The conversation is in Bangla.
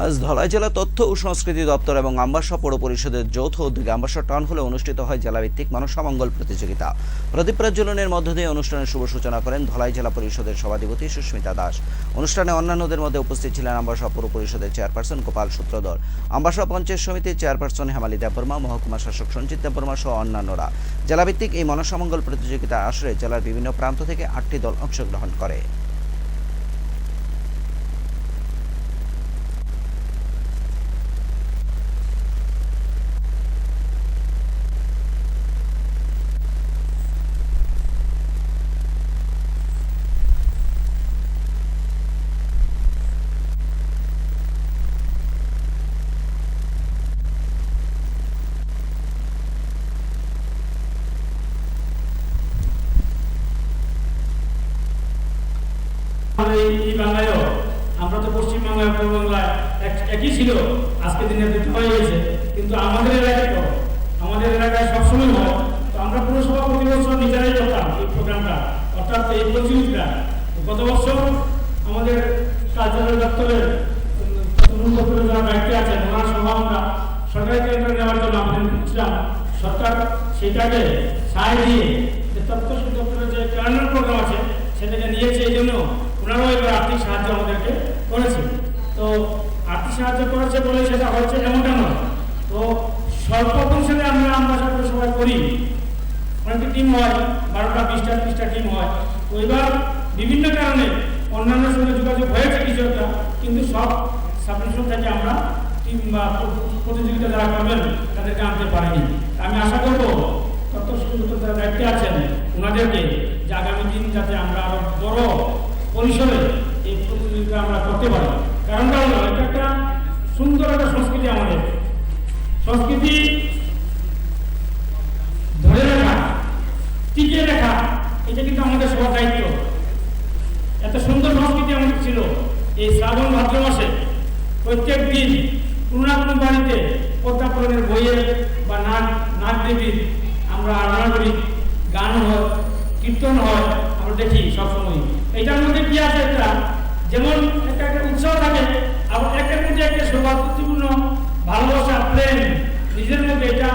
আজ ধলাই জেলা তথ্য ও সংস্কৃতি দপ্তর এবং আম্বাসা পৌর পরিষদের যৌথ উদ্যোগে আম্বাসা টাউন হলে অনুষ্ঠিত হয় জেলাভিত্তিক মানসামঙ্গল প্রতিযোগিতা। প্রদীপ প্রজ্বলনের মধ্য দিয়ে অনুষ্ঠানের শুভ সূচনা করেন ধলাই জেলা পরিষদের সভাধিপতি সুস্মিতা দাস। অনুষ্ঠানে অন্যান্যদের মধ্যে উপস্থিত ছিলেন আম্বাসা পৌর পরিষদের চেয়ারপারসন গোপাল সূত্রধর। আম্বাসা পঞ্চায়েত সমিতির চেয়ারপারসন হেমালি দেববর্মা, মহকুমা শাসক সঞ্জিত দেববর্মা সহ অন্যান্যরা। জেলাভিত্তিক এই মনসামঙ্গল প্রতিযোগিতার আসরে জেলার বিভিন্ন প্রান্ত থেকে আটটি দল অংশগ্রহণ করে। এই এই বাংলায়ও, আমরা তো পশ্চিমবাংলায় পূর্ব বাংলায় এক- একই ছিল। আজকে দিনে দুটো হয়ে গেছে। কিন্তু আমাদের এলাকায় তো, আমাদের এলাকায় সবসময় হয়। তো আমরা পুরসভা প্রতি বছর নিজেরাই করতাম এই প্রোগ্রামটা, অর্থাৎ এই প্রতিযোগিতা। গত বছর আমাদের কার্যালয় দপ্তরের দপ্তরের যারা দায়িত্বে আছেন, ওনার সভা আমরা সরকারি কেন্দ্র নেওয়ার জন্য করছিলাম। সরকার সেটাকে সায় দিয়ে যে তথ্য দপ্তরের যে ক্যালেন্ডার প্রোগ্রাম আছে সেটাকে নিয়েছে এই জন্য ওনারাও এবার আর্থিক সাহায্য আমাদেরকে করেছে তো আর্থিক সাহায্য করেছে বলে সেটা হচ্ছে এমনটা নয়। তো স্বল্প পরিসরে আমরা সকলে সবাই করি। অনেকটা টিম হয়, বারোটা, বিশটা, ত্রিশটা টিম হয়। তো এবার বিভিন্ন কারণে অন্যান্য সঙ্গে যোগাযোগ হয়েছে কিছু একটা, কিন্তু সব সাবমিশন থেকে আমরা টিম বা প্রতিযোগিতা যারা করবেন, তাদেরকে আনতে পারিনি। আমি আশা করব তথ্য সুবিধা যারা দায়িত্বে আছেন, ওনাদেরকে যে আগামী দিন যাতে আমরা আরও বড় পরিসরে এই প্রতিযোগিতা আমরা করতে পারি। কারণটা হলো, এটা একটা সুন্দর একটা সংস্কৃতি আমাদের। সংস্কৃতি ধরে রাখা, টিকিয়ে রাখা, এটা কিন্তু আমাদের সবার দায়িত্ব। এত সুন্দর সংস্কৃতি আমাদের ছিল এই শ্রাবণ ভাদ্র মাসে। প্রত্যেক দিন কোনো না কোনো বাড়িতে পদ্মাপুরণের বইয়ে বা নাচ নাচ দেবীর আমরা আরাধনা করি, গান হয়, কীর্তন হয়, আমরা দেখি সবসময় এটার মধ্যে কি আছে একটা? যেমন সৌভাগ্যপূর্ণ ভালোবাসা প্রেম নিজের মধ্যে এটা